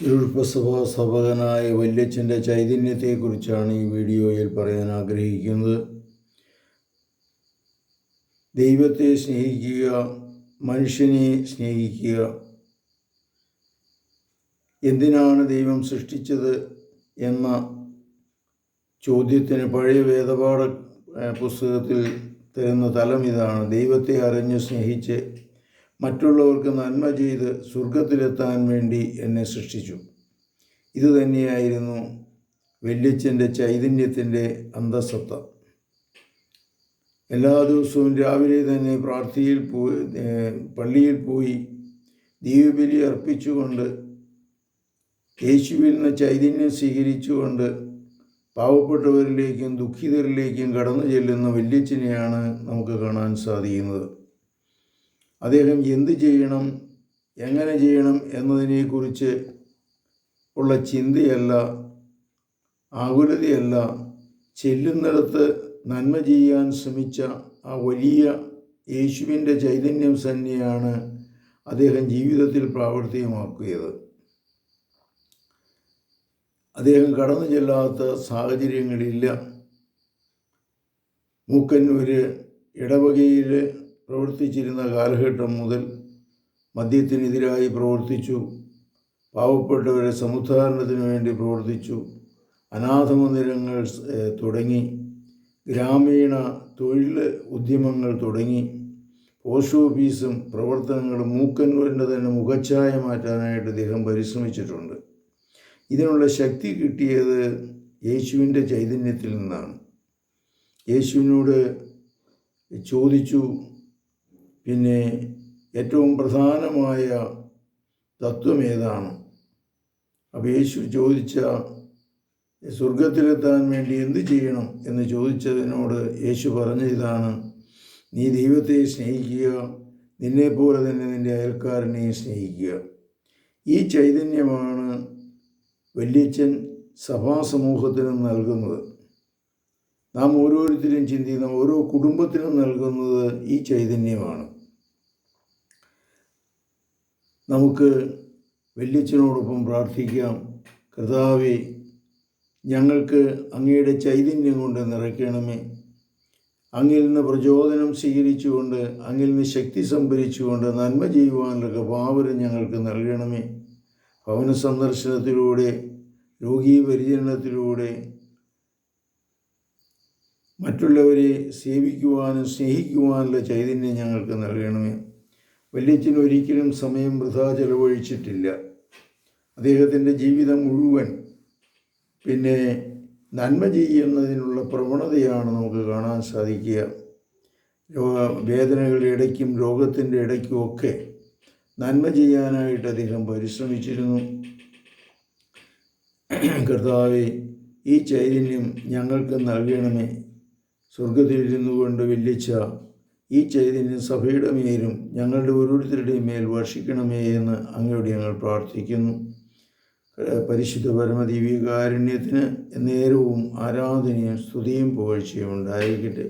തിരുപ്പസഭ സഭകനായ വല്യച്ഛന്റെ ചൈതന്യത്തെക്കുറിച്ചാണ് ഈ വീഡിയോയിൽ പറയാൻ ആഗ്രഹിക്കുന്നത്. ദൈവത്തെ സ്നേഹിക്കുക മനുഷ്യനെ സ്നേഹിക്കുക. എന്തിനാണ് ദൈവം സൃഷ്ടിച്ചത് എന്ന ചോദ്യത്തിന് പഴയ വേദപാഠ പുസ്തകത്തിൽ തരുന്ന തലം ഇതാണ്. ദൈവത്തെ അറിഞ്ഞ് സ്നേഹിച്ച് മറ്റുള്ളവർക്ക് നന്മ ചെയ്ത് സ്വർഗത്തിലെത്താൻ വേണ്ടി എന്നെ സൃഷ്ടിച്ചു. ഇതുതന്നെയായിരുന്നു വല്യച്ഛന്റെ ചൈതന്യത്തിന്റെ അന്തസത്ത എല്ലാ ദിവസവും രാവിലെ തന്നെ പ്രാർത്ഥിയിൽ പോയി പള്ളിയിൽ പോയി ദീപബലി അർപ്പിച്ചുകൊണ്ട് യേശുവിൽ നിന്ന് ചൈതന്യം സ്വീകരിച്ചുകൊണ്ട് പാവപ്പെട്ടവരിലേക്കും ദുഃഖിതരിലേക്കും കടന്നു ചെല്ലുന്ന വല്യച്ഛനെയാണ് നമുക്ക് കാണാൻ സാധിക്കുന്നത്. അദ്ദേഹം എന്ത് ചെയ്യണം എങ്ങനെ ചെയ്യണം എന്നതിനെക്കുറിച്ച് ഉള്ള ചിന്തയല്ല ആകുലതയല്ല ചെല്ലുന്നിടത്ത് നന്മ ചെയ്യാൻ ശ്രമിച്ച ആ വലിയ യേശുവിന്റെ ചൈതന്യം തന്നെയാണ് അദ്ദേഹം ജീവിതത്തിൽ പ്രാവർത്തികമാക്കിയത്. അദ്ദേഹം കടന്നു ചെല്ലാത്ത സാഹചര്യങ്ങളില്ല. മൂക്കന്നൂർ ഇടവകയിൽ പ്രവർത്തിച്ചിരുന്ന കാലഘട്ടം മുതൽ മദ്യത്തിനെതിരായി പ്രവർത്തിച്ചു. പാവപ്പെട്ടവരെ സമുദ്ധാരണത്തിന് വേണ്ടി പ്രവർത്തിച്ചു. അനാഥ മന്ദിരങ്ങൾ തുടങ്ങി. ഗ്രാമീണ തൊഴിൽ ഉദ്യമങ്ങൾ തുടങ്ങി. പോസ്റ്റ് ഓഫീസും പ്രവർത്തനങ്ങളും മൂക്കന്നൂരിന്റെ തന്നെ മുഖച്ഛായ മാറ്റാനായിട്ട് അദ്ദേഹം പരിശ്രമിച്ചിട്ടുണ്ട്. ഇതിനുള്ള ശക്തി കിട്ടിയത് യേശുവിന്റെ ചൈതന്യത്തിൽ നിന്നാണ്. യേശുവിനോട് ചോദിച്ചു പിന്നെ ഏറ്റവും പ്രധാനമായ തത്വം ഏതാണ്? അപ്പോൾ യേശു ചോദിച്ച സ്വർഗത്തിലെത്താൻ വേണ്ടി എന്ത് ചെയ്യണം എന്ന് ചോദിച്ചതിനോട് യേശു പറഞ്ഞ ഇതാണ് നീ ദൈവത്തെ സ്നേഹിക്കുക നിന്നെപ്പോലെ തന്നെ നിന്റെ അയൽക്കാരനെ സ്നേഹിക്കുക. ഈ ചൈതന്യമാണ് വല്യച്ഛൻ സഭാസമൂഹത്തിന് നൽകുന്നത്. നാം ഓരോരുത്തരും ചിന്തിക്കുന്ന ഓരോ കുടുംബത്തിനും നൽകുന്നത് ഈ ചൈതന്യമാണ്. നമുക്ക് വല്യച്ഛനോടൊപ്പം പ്രാർത്ഥിക്കാം. കർത്താവെ ഞങ്ങൾക്ക് അങ്ങയുടെ ചൈതന്യം കൊണ്ട് നിറയ്ക്കണമേ. അങ്ങിൽ നിന്ന് പ്രചോദനം സ്വീകരിച്ചുകൊണ്ട് അങ്ങിൽ നിന്ന് ശക്തി സംഭരിച്ചുകൊണ്ട് നന്മ ചെയ്യുവാനുള്ള കൃപാവരം ഞങ്ങൾക്ക് നൽകണമേ. ഭവന സന്ദർശനത്തിലൂടെ രോഗീ പരിചരണത്തിലൂടെ മറ്റുള്ളവരെ സേവിക്കുവാനും സ്നേഹിക്കുവാനുള്ള ചൈതന്യം ഞങ്ങൾക്ക് നൽകണമേ. വല്യച്ഛൻ ഒരിക്കലും സമയം വൃഥാ ചെലവഴിച്ചിട്ടില്ല. അദ്ദേഹത്തിന്റെ ജീവിതം മുഴുവൻ പിന്നെ നന്മ ചെയ്യുന്നതിനുള്ള പ്രവണതയാണ് നമുക്ക് കാണാൻ സാധിക്കുക. വേദനകളുടെ ഇടയ്ക്കും രോഗത്തിന്റെ ഇടയ്ക്കും ഒക്കെ നന്മ ചെയ്യാനായിട്ട് അദ്ദേഹം പരിശ്രമിച്ചിരുന്നു. കർത്താവെ ഈ ചൈതന്യം ഞങ്ങൾക്ക് നൽകണമേ. സ്വർഗത്തിലിരുന്നു കൊണ്ട് വില്ലിച്ച ഈ ചൈതന്യം സഭയുടെ മേലും ഞങ്ങളുടെ ഓരോരുത്തരുടെയും മേൽ വർഷിക്കണമേ എന്ന് അങ്ങയോട് ഞങ്ങൾ പ്രാർത്ഥിക്കുന്നു. പരിശുദ്ധ പരമദിവ്യകാരുണ്യത്തിന് നേരവും ആരാധനയും സ്തുതിയും പുകഴ്ചയും ഉണ്ടായിരിക്കട്ടെ.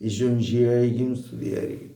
ഈശോ ശിയായിരിക്കും സ്തുതിയായിരിക്കും